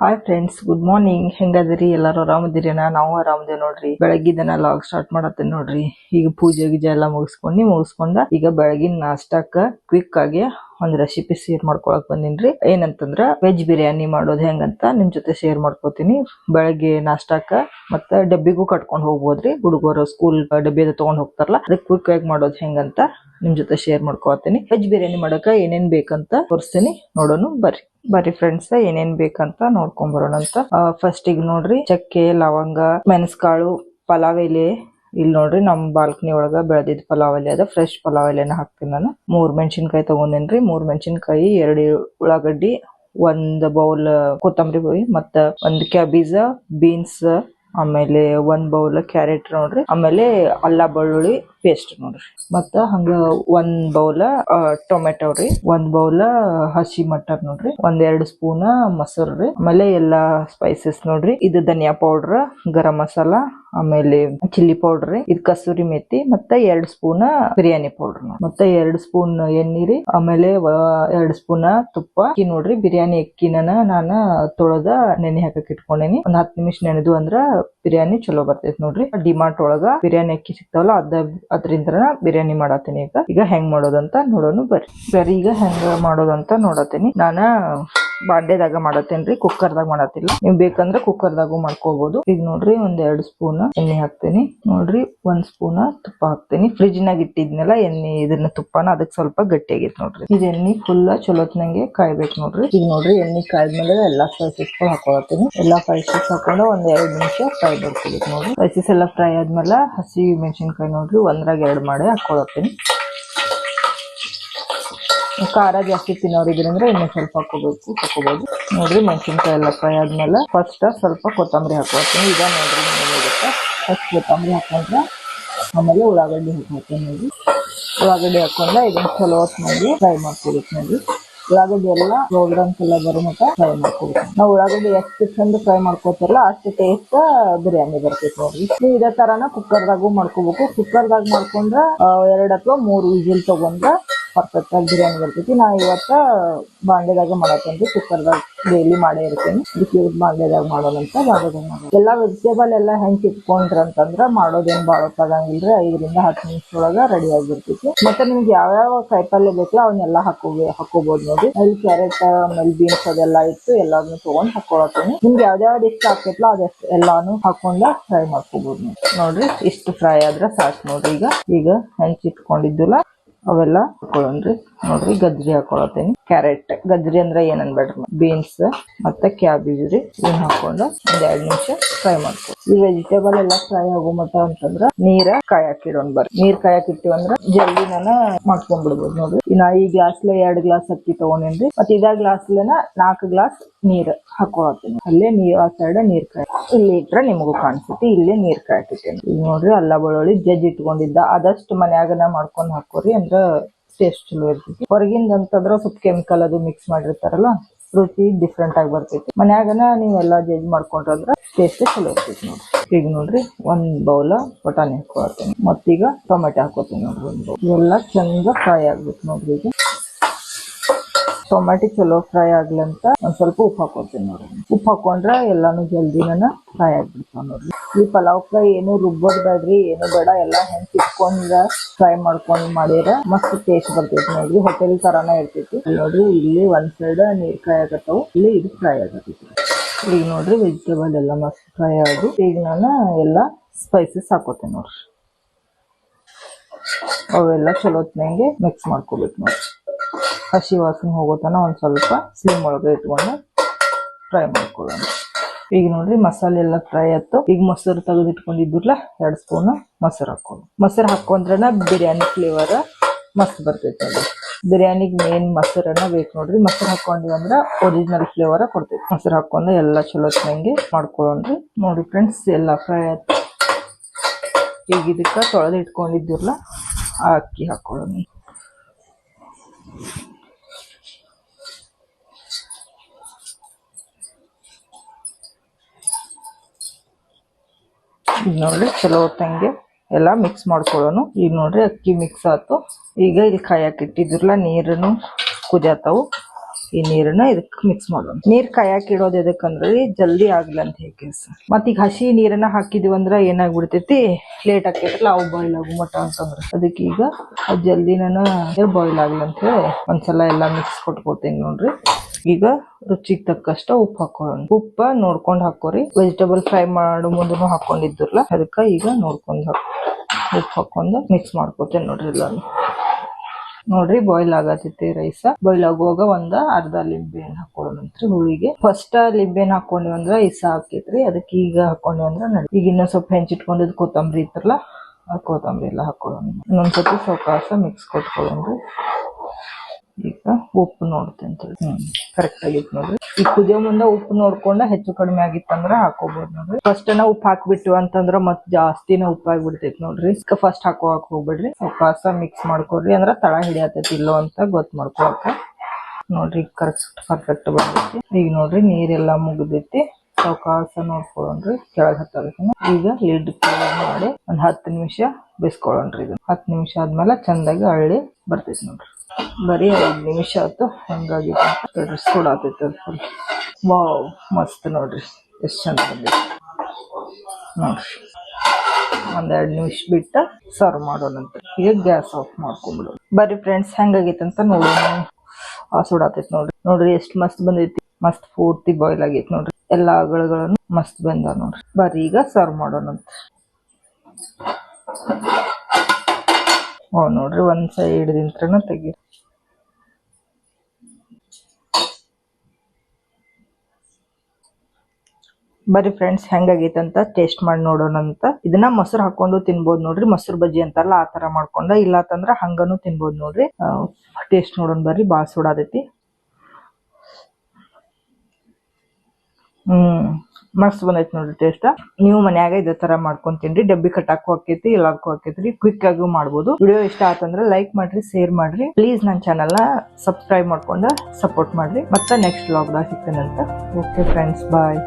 Hi friends good morning ಹೆಂಗದಿರಿ? ಎಲ್ಲಾರು ಆರಾಮದಿರಿನ? ನಾವು ಆರಾಮದೇವ್ ನೋಡ್ರಿ. ಬೆಳಗ್ಗಿದನ ಲಾಗ್ ಸ್ಟಾರ್ಟ್ ಮಾಡತ್ತೇನೆ ನೋಡ್ರಿ. ಈಗ ಪೂಜೆ ಗೀಜೆ ಎಲ್ಲ ಮುಗಿಸ್ಕೊಂಡು, ಮುಗಿಸ್ಕೊಂಡ ಈಗ ಬೆಳಗಿನ ನಾಷ್ಟಕ್ಕ ಕ್ವಿಕ್ ಆಗಿ ಒಂದ್ ರೆಸಿಪಿ ಶೇರ್ ಮಾಡ್ಕೊಳಕ್ ಬಂದಿನ್ರಿ. ಏನಂತಂದ್ರ ವೆಜ್ ಬಿರಿಯಾನಿ ಮಾಡೋದು ಹೆಂಗಂತ ನಿಮ್ ಜೊತೆ ಶೇರ್ ಮಾಡ್ಕೋತೀನಿ. ಬೆಳಗ್ಗೆ ನಾಷ್ಟಕ್ಕ ಮತ್ತ ಡಬ್ಬಿಗೂ ಕಟ್ಕೊಂಡ್ ಹೋಗ್ಬೋದ್ರಿ. ಹುಡುಗರು ಸ್ಕೂಲ್ ಡಬ್ಬಿ ತಗೊಂಡ್ ಹೋಗ್ತಾರಲ್ಲ ಅದಕ್ಕೆ ಕ್ವಿಕ್ ಆಗಿ ಮಾಡೋದು ಹೆಂಗಂತ ನಿಮ್ ಜೊತೆ ಶೇರ್ ಮಾಡ್ಕೋತೀನಿ. ವೆಜ್ ಬಿರಿಯಾನಿ ಮಾಡಕ ಏನೇನ್ ಬೇಕಂತ ತೋರಿಸ್ತೀನಿ. ನೋಡೋಣ ಬರ್ರಿ. ಬರ್ರಿ ಫ್ರೆಂಡ್ಸ್ ಏನೇನ್ ಬೇಕಂತ ನೋಡ್ಕೊಂಡ್ ಬರೋಣ ಅಂತ. ಫಸ್ಟ್ ಈಗ ನೋಡ್ರಿ, ಚಕ್ಕೆ, ಲವಂಗ, ಮೆಣಸ್ಕಾಳು ಪಲಾವ್ ಎಲೆ ಇಲ್ಲಿ ನೋಡ್ರಿ, ನಮ್ ಬಾಲ್ಕನಿ ಒಳಗ ಬೆಳೆದಿದ್ ಪಲಾವ್ ಎಲೆ ಅದ. ಫ್ರೆಶ್ ಪಲಾವ್ ಎಲೆನ ಹಾಕ್ತೀನಿ ನಾನು. ಮೂರ್ ಮೆಣಸಿನ್ಕಾಯಿ ತಗೊಂಡೇನ್ರಿ. ಮೂರ್ ಮೆಣಸಿನ್ಕಾಯಿ, ಎರಡು ಉಳ್ಳಾಗಡ್ಡಿ, ಒಂದ್ ಬೌಲ್ ಕೊತ್ತಂಬರಿ ಹೋಯಿ ಮತ್ತ ಒಂದ್ ಕ್ಯಾಬೀಜ ಬೀನ್ಸ್ ಆಮೇಲೆ ಒಂದ್ ಬೌಲ್ ಕ್ಯಾರೆಟ್ ನೋಡ್ರಿ, ಆಮೇಲೆ ಅಲ್ಲ ಬೆಳ್ಳುಳ್ಳಿ ಪೇಸ್ಟ್ ನೋಡ್ರಿ. ಮತ್ತ ಹಂಗ ಒಂದ್ ಬೌಲ ಟೊಮೆಟೊ ರೀ, ಒಂದ್ ಬೌಲ ಹಸಿ ಮಟರ್ ನೋಡ್ರಿ, ಒಂದ್ ಎರಡ್ ಸ್ಪೂನ್ ಮೊಸರು ರೀ, ಆಮೇಲೆ ಎಲ್ಲಾ ಸ್ಪೈಸಸ್ ನೋಡ್ರಿ. ಇದು ಧನಿಯಾ ಪೌಡರ್ ಗರಂ ಮಸಾಲ, ಆಮೇಲೆ ಚಿಲ್ಲಿ ಪೌಡರ್ ಇದು ಕಸೂರಿ ಮೆತ್ತಿ ಮತ್ತೆ ಎರಡ್ ಸ್ಪೂನ್ ಬಿರಿಯಾನಿ ಪೌಡರ್ ಮತ್ತೆ ಎರಡ್ ಸ್ಪೂನ್ ಎಣ್ಣೆ ಆಮೇಲೆ ಎರಡ್ ಸ್ಪೂನ್ ತುಪ್ಪ ಅಕ್ಕಿ ನೋಡ್ರಿ. ಬಿರಿಯಾನಿ ಅಕ್ಕಿನ ನಾನ ತೊಳೆದ ನೆನೆ ಹಾಕಕ್ ಇಟ್ಕೊಂಡೇನಿ. ಒಂದ್ ಹತ್ತು ನಿಮಿಷ ನೆನೆದು ಅಂದ್ರ ಬಿರಿಯಾನಿ ಚಲೋ ಬರ್ತೈತಿ ನೋಡ್ರಿ. ಡಿಮಾರ್ಟ್ ಒಳಗ ಬಿರಿಯಾನಿ ಅಕ್ಕಿ ಸಿಗ್ತಾವಲ್ಲ, ಅದ ಅದ್ರಿಂದ ಬಿರಿಯಾನಿ ಮಾಡತ್ತೀನಿ ಈಗ. ಈಗ ಹೆಂಗ್ ಮಾಡೋದಂತ ನೋಡೋಣ ಬರ್ರಿ. ಸರಿ, ಈಗ ಹೆಂಗ ಮಾಡೋದಂತ ನೋಡತ್ತೀನಿ. ನಾನ ಬಾಂಡೆದಾಗ ಮಾಡತ್ತೇನ್ರಿ? ಕುಕ್ಕರ್ದಾಗ ಮಾಡತ್ತಿಲ್ಲ. ನೀವ್ ಬೇಕಂದ್ರ ಕುಕ್ಕರ್ದಾಗು ಮಾಡ್ಕೋಬಹುದು ಈಗ ನೋಡ್ರಿ ಒಂದ್ ಎರಡ್ ಸ್ಪೂನ್ ಎಣ್ಣೆ ಹಾಕ್ತೀನಿ. ನೋಡ್ರಿ, ಒಂದ್ ಸ್ಪೂನ್ ತುಪ್ಪ ಹಾಕ್ತೀನಿ. ಫ್ರಿಜ್ ನಾಗ ಇಟ್ಟಿದ್ನಲ್ಲ, ಎಣ್ಣೆ ಇದನ್ನ ತುಪ್ಪನ ಅದಕ್ ಸ್ವಲ್ಪ ಗಟ್ಟಿ ಆಗೈತೆ ನೋಡ್ರಿ. ಇದು ಎಣ್ಣೆ ಫುಲ್ ಚಲೋತ್ನಂಗೆ ಕಾಯ್ಬೇಕು ನೋಡ್ರಿ. ಈಗ ನೋಡ್ರಿ, ಎಣ್ಣೆ ಕಾಯ್ದ್ಮೇಲೆ ಎಲ್ಲಾ ಸ್ಪೈಸಸ್ ಹಾಕೊಳತ್ತೀನಿ. ಎಲ್ಲಾ ಸ್ಪೈಸಸ್ ಹಾಕೊಂಡು ಒಂದ್ ಎರಡ್ ನಿಮಿಷ ಫ್ರೈ ಬರ್ತೀವಿ ನೋಡ್ರಿ. ಸ್ಪೈಸಸ್ ಎಲ್ಲ ಫ್ರೈ ಆದ್ಮೇಲೆ ಹಸಿ ಮೆಣಸಿನ್ಕಾಯಿ ನೋಡ್ರಿ, ಒಂದ್ರಾಗ ಎರಡ್ ಮಾಡಿ ಹಾಕೊಳತ್ತೀನಿ. ಖಾರ ಜಾಸ್ತಿ ತಿನ್ನೋರು ಇದ್ರಂದ್ರೆ ಇನ್ನೂ ಸ್ವಲ್ಪ ಹಾಕೋಬೇಕು ಹಾಕೋಬಹುದು ನೋಡ್ರಿ ಮೆಣಸಿನ್ಕಾಯಿ ಎಲ್ಲ ಫ್ರೈ ಆದ್ಮೇಲೆ ಫಸ್ಟ್ ಸ್ವಲ್ಪ ಕೊತ್ತಂಬರಿ ಹಾಕೋತೀನಿ ಈಗ ನೋಡ್ರಿ ಏನಾಗುತ್ತೆ ಫಸ್ಟ್ ಕೊತ್ತಂಬರಿ ಹಾಕೊಂಡ್ರೆ ಆಮೇಲೆ ಉಳ್ಳಾಗಡ್ಡಿ ಹಾಕೋತೀನಿ ನೋಡಿ ಉಳ್ಳಾಗಡ್ಡಿ ಹಾಕೊಂಡ್ರೆ ಇದನ್ನ ಚಲೋ ಹೊತ್ತಿನಲ್ಲಿ ಫ್ರೈ ಮಾಡ್ಕೊಬೇಕು ನೋಡಿ. ಉಳ್ಳಾಗಡ್ಡಿ ಎಲ್ಲ ಗೋಲ್ಡನ್ಸ್ ಎಲ್ಲ ಬರೋ ಮಟ್ಟ ಫ್ರೈ ಮಾಡ್ಕೋಬೇಕು. ನಾವು ಉಳ್ಳಾಗಡ್ಡಿ ಎಷ್ಟು ಚಂದ ಫ್ರೈ ಮಾಡ್ಕೋತಾರಲ್ಲ ಅಷ್ಟು ಟೇಸ್ಟ್ ಬಿರಿಯಾನಿ ಬರ್ತೈತೆ ನೋಡಿ ನೀವು ಇದೇ ತರಾನ ಕುಕ್ಕರ್ದಾಗೂ ಮಾಡ್ಕೋಬೇಕು. ಕುಕ್ಕರ್ದಾಗ ಮಾಡ್ಕೊಂಡ್ರೆ ಎರಡು ಅಥವಾ ಮೂರು ವಿಜಿಲ್ ತಗೊಂಡ್ರ ಪರ್ಫೆಕ್ಟ್ ಆಗಿ ಬಿರಿಯಾನಿ ಬರ್ತೈತಿ. ನಾ ಇವತ್ತ ಬಾಂಡೆದಾಗ ಮಾಡತ್ತೇನ್ರಿ. ಕುಕ್ಕರ್ದಾಗ ಡೈಲಿ ಮಾಡೇ ಇರ್ತೀನಿ. ಇವ್ರದ್ ಬಾಂಡೆದಾಗ ಮಾಡೋದಂತ ಬಾಂಡೆದಾಗ ಮಾಡೋದು. ಎಲ್ಲಾ ವೆಜಿಟೇಬಲ್ ಎಲ್ಲ ಹೆಂಗ್ ಇಟ್ಕೊಂಡ್ರ ಅಂತಂದ್ರ ಮಾಡೋದೇನ್ ಬಾಳ ತಗಂಗಿಲ್ರಿ ಐದರಿಂದ ಹತ್ತು ಒಳಗ ರೆಡಿ ಆಗಿರ್ತೈತಿ. ಮತ್ತೆ ನಿಮ್ಗೆ ಯಾವ್ಯಾವ ಕಾಯಿಪಲ್ಯ ಬೇಕಲ್ಲ ಅವನ್ನೆಲ್ಲ ಹಾಕೋ ಹಾಕೋಬಹುದು ನೋಡಿ ಅಲ್ಲಿ ಕ್ಯಾರೆಟ್ ಆಮೇಲೆ ಬೀನ್ಸ್ ಅದೆಲ್ಲ ಇಟ್ಟು ಎಲ್ಲಾದ್ನು ತಗೊಂಡ್ ಹಾಕೊಳತ್ತೀನಿ. ನಿಮ್ಗೆ ಯಾವ್ದಾವ್ದು ಇಷ್ಟ ಆಗ್ತೈತಲ್ಲ ಅದಷ್ಟು ಎಲ್ಲಾನು ಹಾಕೊಂಡ ಫ್ರೈ ಮಾಡ್ಕೋಬಹುದು ನೋಡಿ ನೋಡ್ರಿ, ಇಷ್ಟು ಫ್ರೈ ಆದ್ರೆ ಸಾಕು ನೋಡ್ರಿ ಈಗ. ಈಗ ಹೆಂಚಿಟ್ಕೊಂಡಿದ್ದಿಲ್ಲ ಅವೆಲ್ಲ ಹಾಕೊಳ್ಳೋಣ್ರಿ. ನೋಡ್ರಿ ಗಜ್ರಿ ಹಾಕೊಳತೀನಿ ಕ್ಯಾರೆಟ್ ಗಜ್ರಿ ಅಂದ್ರೆ ಏನ್ ಅನ್ಬೇಡ್ರಿ ಬೀನ್ಸ್ ಮತ್ತೆ ಕ್ಯಾಬೇಜ್ ರೀ ಇದನ್ನ ಹಾಕೊಂಡು ಒಂದ್ ಎರಡ್ ನಿಮಿಷ ಫ್ರೈ ಮಾಡ್ಕೊ ಈ ವೆಜಿಟೇಬಲ್ ಎಲ್ಲ ಫ್ರೈ ಆಗೋ ಮಟ್ಟ ಅಂತಂದ್ರ ನೀರ ಕಾಯಾಕಿಡೋಣ ಬರ್ರಿ. ನೀರ್ ಕಾಯಕಿಟ್ಟಿವಿ ಅಂದ್ರ ಜಲ್ದಿ ನಾನು ಮಾಡ್ಕೊಂಡ್ಬಿಡ್ಬೋದು ನೋಡ್ರಿ. ನಾ ಈ ಗ್ಲಾಸ್ಲೆ ಎರಡ್ ಗ್ಲಾಸ್ ಅಕ್ಕಿ ತಗೊಂಡೇನ್ರಿ. ಮತ್ತೆ ಇದ ಗ್ಲಾಸ್ಲೆನ ನಾಲ್ಕು ಗ್ಲಾಸ್ ನೀರ್ ಹಾಕೊಳತ್ತೀನಿ ಅಲ್ಲೇ ನೀರ್, ಆ ಸೈಡ್ ನೀರ್ ಕಾಯ್ ಇಲ್ಲಿ ಇಟ್ರೆ ನಿಮಗೂ ಕಾಣಿಸುತ್ತೆ, ಇಲ್ಲೇ ನೀರ್ ಕಾಯಕಿಟ್ಟೇನಿ ಈಗ ನೋಡ್ರಿ, ಅಲ್ಲ ಬೆಳ್ಳುಳ್ಳಿ ಜಜ್ಜಿ ಇಟ್ಕೊಂಡಿದ್ದ. ಆದಷ್ಟು ಮನ್ಯಾಗನ ಮಾಡ್ಕೊಂಡ್ ಹಾಕೋರಿ ಅಂದ್ರ ಟೇಸ್ಟ್ ಚಲೋ ಇರ್ತೈತಿ. ಹೊರಗಿಂದ ಅಂತಂದ್ರ ಸ್ವಲ್ಪ ಕೆಮಿಕಲ್ ಅದು ಮಿಕ್ಸ್ ಮಾಡಿರ್ತಾರಲ್ಲ, ರುಚಿ ಡಿಫ್ರೆಂಟ್ ಆಗಿ ಬರ್ತೈತಿ. ಮನ್ಯಾಗನ ನೀವೆಲ್ಲ ಜಜ್ ಮಾಡ್ಕೊಂಡ್ರ ಟೇಸ್ಟ್ ಚಲೋ ಇರ್ತೈತಿ ನೋಡ್ರಿ. ಈಗ ನೋಡ್ರಿ, ಒಂದ್ ಬೌಲ ಬಟಾಣಿ ಹಾಕೋತೀನಿ ಮತ್ತೀಗ ಟೊಮೆಟೊ ಹಾಕೋತೀನಿ ನೋಡ್ರಿ ಒಂದು ಇವೆಲ್ಲ ಚಂದ ಫ್ರೈ ಆಗ್ಬೇಕು ನೋಡ್ರಿ ಈಗ. ಟೊಮೆಟೊ ಚಲೋ ಫ್ರೈ ಆಗ್ಲಿ ಅಂತ ಒಂದ್ ಸ್ವಲ್ಪ ಉಪ್ಪು ಹಾಕೋತೀನಿ ನೋಡ್ರಿ. ಉಪ್ಪು ಹಾಕೊಂಡ್ರೆ ಎಲ್ಲಾನು ಜಲ್ದಿ ನನ್ನ ಫ್ರೈ ಆಗ್ಬಿಡ್ತಾವ ನೋಡ್ರಿ. ಈ ಪಲಾವ್ಕ ಏನು ರುಬ್ಬೋದ್ ಬೇಡ್ರಿ ಏನು ಬೇಡ, ಎಲ್ಲಾ ಹೆಂಗ್ ಇಟ್ಕೊಂಡ ಫ್ರೈ ಮಾಡ್ಕೊಂಡ್ ಮಾಡಿದ್ರೆ ಮಸ್ತ್ ಟೇಸ್ಟ್ ಬರ್ತೈತಿ ನೋಡ್ರಿ. ಹೋಟೆಲ್ ತರಾನ ಇರ್ತೈತಿ. ನೋಡ್ರಿ, ಇಲ್ಲಿ ಒಂದ್ ಸೈಡ್ ನೀರ್ ಫ್ರೈ ಆಗತ್ತವು, ಇಲ್ಲಿ ಇದು ಫ್ರೈ ಆಗತ್ತೈತಿ. ಈಗ ನೋಡ್ರಿ ವೆಜಿಟೇಬಲ್ ಎಲ್ಲ ಮಸ್ತ್ ಫ್ರೈ ಆಗಿ, ಈಗ ನಾನು ಎಲ್ಲ ಸ್ಪೈಸಸ್ ಹಾಕೋತೇನೆ ನೋಡ್ರಿ. ಅವೆಲ್ಲ ಚಲೋತ್ನಂಗೆ ಮಿಕ್ಸ್ ಮಾಡ್ಕೋಬೇಕು ನೋಡ್ರಿ. ಹಸಿ ವಾಸನೆ ಹೋಗೋತನ ಒಂದು ಸ್ವಲ್ಪ ಸ್ಲಿಮ್ ಒಳಗೆ ಇಟ್ಕೊಂಡು ಫ್ರೈ ಮಾಡ್ಕೊಳ್ಳೋಣ. ಈಗ ನೋಡ್ರಿ ಮಸಾಲೆ ಎಲ್ಲ ಫ್ರೈ ಆಯ್ತು. ಈಗ ಮೊಸರು ತೆಗೆದು ಇಟ್ಕೊಂಡಿದ್ರಲ್ಲ ಎರಡು ಸ್ಪೂನ್ ಮೊಸರು ಹಾಕೊಂಡು ಮೊಸರು ಹಾಕೊಂಡ್ರನ ಬಿರಿಯಾನಿ ಫ್ಲೇವರ್ ಮಸ್ತ್ ಬರ್ತೈತೆ ಅದು ಬಿರಿಯಾನಿಗೆ ಮೇನ್ ಮೊಸರನ್ನ ಬೇಕು ನೋಡ್ರಿ. ಮೊಸರು ಹಾಕೊಂಡ್ವಿ ಅಂದ್ರೆ ಒರಿಜಿನಲ್ ಫ್ಲೇವರ ಕೊಡ್ತೈತಿ. ಮೊಸರು ಹಾಕೊಂಡು ಎಲ್ಲ ಚಲೋ ಚೆನ್ನಾಗಿ ಮಾಡ್ಕೊಳ್ಳೋಣ್ರಿ ನೋಡಿ ಫ್ರೆಂಡ್ಸ್ ಎಲ್ಲ ಫ್ರೈ ಆಯ್ತು. ಈಗ ಇದಕ್ಕೆ ತೊಳೆದು ಇಟ್ಕೊಂಡಿದ್ದಿರಲ್ಲ ಅಕ್ಕಿ ಹಾಕೊಳ್ಳೋಣ ಈಗ ನೋಡ್ರಿ ಚಲೋ ಹೊತ್ತಂಗೆ ಎಲ್ಲ ಮಿಕ್ಸ್ ಮಾಡ್ಕೊಳ್ಳೋನು. ಈಗ ನೋಡ್ರಿ ಅಕ್ಕಿ ಮಿಕ್ಸ್ ಆಯ್ತು ಈಗ ಇಲ್ಲಿ ಕಾಯಕ್ಕೆ ಇಟ್ಟಿದ್ರಲ್ಲ, ನೀರನ್ನು ಕುದಿಯತ್ತವು. ಈ ನೀರನ್ನ ಇದಕ್ಕೆ ಮಿಕ್ಸ್ ಮಾಡೋಣ. ನೀರ್ ಕಾಯಕ್ ಇಡೋದು ಎದಕ್ಕಂದ್ರೆ ಜಲ್ದಿ ಆಗಲ್ಲ ಅಂತ ಹೇಳಿ ಮತ್ ಈಗ ಹಸಿ ನೀರನ್ನ ಹಾಕಿದ್ವಿ ಅಂದ್ರೆ ಏನಾಗ್ಬಿಡ್ತೈತಿ? ಲೇಟ್ ಹಾಕಿದ್ರಲ್ಲ ಅವು ಬಾಯ್ಲ್ ಆಗು ಮಟ ಅಂತಂದ್ರೆ. ಅದಕ್ಕೆ ಈಗ ಜಲ್ದಿನ ಬಾಯ್ಲ್ ಆಗ್ಲಿ ಅಂತ ಹೇಳಿ ಒಂದ್ಸಲ ಎಲ್ಲ ಮಿಕ್ಸ್ ಕೊಟ್ಕೋತೀನಿ ನೋಡ್ರಿ. ಈಗ ರುಚಿಗೆ ತಕ್ಕಷ್ಟ ಉಪ್ಪು ಹಾಕೋಣ ಉಪ್ಪ ನೋಡ್ಕೊಂಡ್ ಹಾಕೋರಿ. ವೆಜಿಟೇಬಲ್ ಫ್ರೈ ಮಾಡೋ ಮುಂದೂ ಹಾಕೊಂಡಿದ್ರಲ್ಲ ಅದಕ್ಕ ಈಗ ನೋಡ್ಕೊಂಡ್ ಹಾಕೋ ಉಪ್ಪು ಹಾಕೊಂಡು ಮಿಕ್ಸ್ ಮಾಡ್ಕೋತೇನೆ ನೋಡ್ರಿ ಎಲ್ಲಾನು ನೋಡ್ರಿ ಬಾಯ್ಲ್ ಆಗತೈತಿ ರೈಸ. ಬಾಯ್ಲ್ ಆಗುವಾಗ ಒಂದ ಅರ್ಧ ಲಿಂಬೆ ಹಣ್ಣು ಹಾಕೊಳ್ಳೋಣಂತ್ರಿ ಹುಳಿಗೆ. ಫಸ್ಟ್ ಲಿಂಬೆ ಹಣ್ಣು ಹಾಕೊಂಡಿವಿ ಅಂದ್ರ ಇಸ ಹಾಕೈತ್ರಿ, ಅದಕ್ಕೆ ಈಗ ಹಾಕೊಂಡಿವಿ ಅಂದ್ರ ಈಗ ಇನ್ನೊಂದ್ ಸ್ವಲ್ಪ ಹೆಂಚಿಟ್ಕೊಂಡಿದ್ ಕೊತ್ತಂಬರಿ ಇತ್ತಲ್ಲ ಆ ಕೊತ್ತಂಬರಿ ಎಲ್ಲ ಹಾಕೊಳ್ಳೋಣ. ಇನ್ನೊಂದ್ಸತಿ ಸಾವಕಾಶ ಮಿಕ್ಸ್ ಕೊಟ್ಕೊಳ್ಳೋಣ್ರಿ ಈಗ ಉಪ್ಪು ನೋಡ್ತೇನೆ ಹ್ಮ್. ಕರೆಕ್ಟ್ ಆಗಿತ್ತು ನೋಡ್ರಿ. ಈ ಕುದಿಯೋ ಮುಂದೆ ಉಪ್ಪು ನೋಡ್ಕೊಂಡ ಹೆಚ್ಚು ಕಡಿಮೆ ಆಗಿತ್ತಂದ್ರ ಹಾಕೋಬಹುದು ನೋಡ್ರಿ. ಫಸ್ಟ್ನ ಉಪ್ಪು ಹಾಕ್ಬಿಟ್ಟು ಅಂತಂದ್ರ ಮತ್ ಜಾಸ್ತಿನ ಉಪ್ಪು ಆಗ್ಬಿಡ್ತೈತಿ ನೋಡ್ರಿ. ಫಸ್ಟ್ ಹಾಕೋಕ್ ಹೋಗ್ಬೇಡ್ರಿ. ಅವಕಾಶ ಮಿಕ್ಸ್ ಮಾಡ್ಕೊಡ್ರಿ ಅಂದ್ರ ತಳ ಹಿಡಿಯತೈತಿ ಇಲ್ಲೋ ಅಂತ ಗೊತ್ತ ಮಾಡ್ಕೊಳಕ. ನೋಡ್ರಿ ಕರೆಕ್ಟ್ ಪರ್ಫೆಕ್ಟ್ ಬಂದೈತಿ. ಈಗ ನೋಡ್ರಿ ನೀರೆಲ್ಲ ಮುಗ್ದೈತಿ. ಅವಕಾಶ ನೋಡ್ಕೊಳ್ಳೋಣ್ರಿ ಕೆಳಗೆ ಹತ್ತಬೇಕು ಈಗ ಲಿಡ್ ಕ್ಲೋಸ್ ಮಾಡಿ ಒಂದ್ ಹತ್ತು ನಿಮಿಷ ಬಿಸ್ಕೊಳ್ಳೋಣ್ರಿ ಇದು ಹತ್ತು ನಿಮಿಷ ಆದ್ಮೇಲೆ ಚಂದಾಗಿ ಅಳ್ಳಿ ಬರ್ತೈತಿ ನೋಡ್ರಿ. ಬರೀ ಒಂದು ನಿಮಿಷ ಆಯ್ತು. ಹಂಗಾಗಿ ಆಗ್ತೈತೆ ಅದು ಫುಲ್ ವಾವ್, ಮಸ್ತ್ ನೋಡ್ರಿ. ಎಷ್ಟು ಚಂದ ಬಂದಿದೆ. ನೋಡ್ರಿ. ಒಂದೆರಡು ನಿಮಿಷ ಬಿಟ್ಟ ಸರ್ವ್ ಮಾಡೋಣಂತ ಈಗ ಗ್ಯಾಸ್ ಆಫ್ ಮಾಡ್ಕೊಂಡ್ಬಿಡೋಣ. ಬರ್ರಿ ಫ್ರೆಂಡ್ಸ್ ಹೆಂಗಾಗೈತೆ ಅಂತ ನೋಡೋಣ. ಆ ಸುಡಾತೈತಿ ನೋಡ್ರಿ. ನೋಡ್ರಿ, ಎಷ್ಟು ಮಸ್ತ್ ಬಂದೈತಿ ಮಸ್ತ್ ಪೂರ್ತಿ ಬಾಯ್ಲ್ ಆಗೈತಿ ನೋಡ್ರಿ. ಎಲ್ಲಾ ಅಗಳುಗಳನ್ನು ಮಸ್ತ್ ಬಂದಾವ ನೋಡ್ರಿ. ಬರ್ರಿ, ಈಗ ಸರ್ವ್ ಮಾಡೋಣಂತ ಓ ನೋಡ್ರಿ, ಒಂದ್ ಸೈಡ್ ದಿಂತ್ರನ ತೆಗಿ. ಬರ್ರಿ ಫ್ರೆಂಡ್ಸ್ ಹೆಂಗಾಗೈತೆ ಅಂತ ಟೇಸ್ಟ್ ಮಾಡಿ ನೋಡೋಣ ಅಂತ ಇದನ್ನ ಮೊಸರು ಹಾಕೊಂಡು ತಿನ್ಬೋದು ನೋಡ್ರಿ, ಮೊಸರು ಬಜ್ಜಿ ಅಂತಾರಲ್ಲ, ಆ ತರ ಮಾಡ್ಕೊಂಡ. ಇಲ್ಲ ಅಂತಂದ್ರ ಹಂಗನು ತಿನ್ಬೋದು ನೋಡ್ರಿ. ಟೇಸ್ಟ್ ನೋಡೋಣ ಬರ್ರಿ, ಬಾಳ ಸುಡಾದೈತಿ ಹ್ಮ್. ಮಸ್ತ್ ಬಂದೈತಿ ನೋಡ್ರಿ ಟೇಸ್ಟ್ ನೀವು ಮನ್ಯಾಗ ಇದೇ ತರ ಮಾಡ್ಕೊಂಡ್ ತಿನ್ರಿ ಡಬ್ಬಿ ಕಟ್ಟಾಕು ಆಕೈತಿ ಎಲ್ಲಾರ್ಕು ಆಕೈತ್ರಿ. ಕ್ವಿಕ್ ಆಗಿ ಮಾಡ್ಬೋದು. ವಿಡಿಯೋ ಇಷ್ಟ ಆತಂದ್ರೆ ಲೈಕ್ ಮಾಡ್ರಿ ಶೇರ್ ಮಾಡ್ರಿ. ಪ್ಲೀಸ್ ನನ್ನ ಚಾನಲ್ ಸಬ್ಸ್ಕ್ರೈಬ್ ಮಾಡ್ಕೊಂಡು ಸಪೋರ್ಟ್ ಮಾಡ್ರಿ. ಮತ್ತೆ ನೆಕ್ಸ್ಟ್ ಲಾಗ್ ಸಿಗ್ತೇನೆ ಅಂತ ಓಕೆ ಫ್ರೆಂಡ್ಸ್ ಬಾಯ್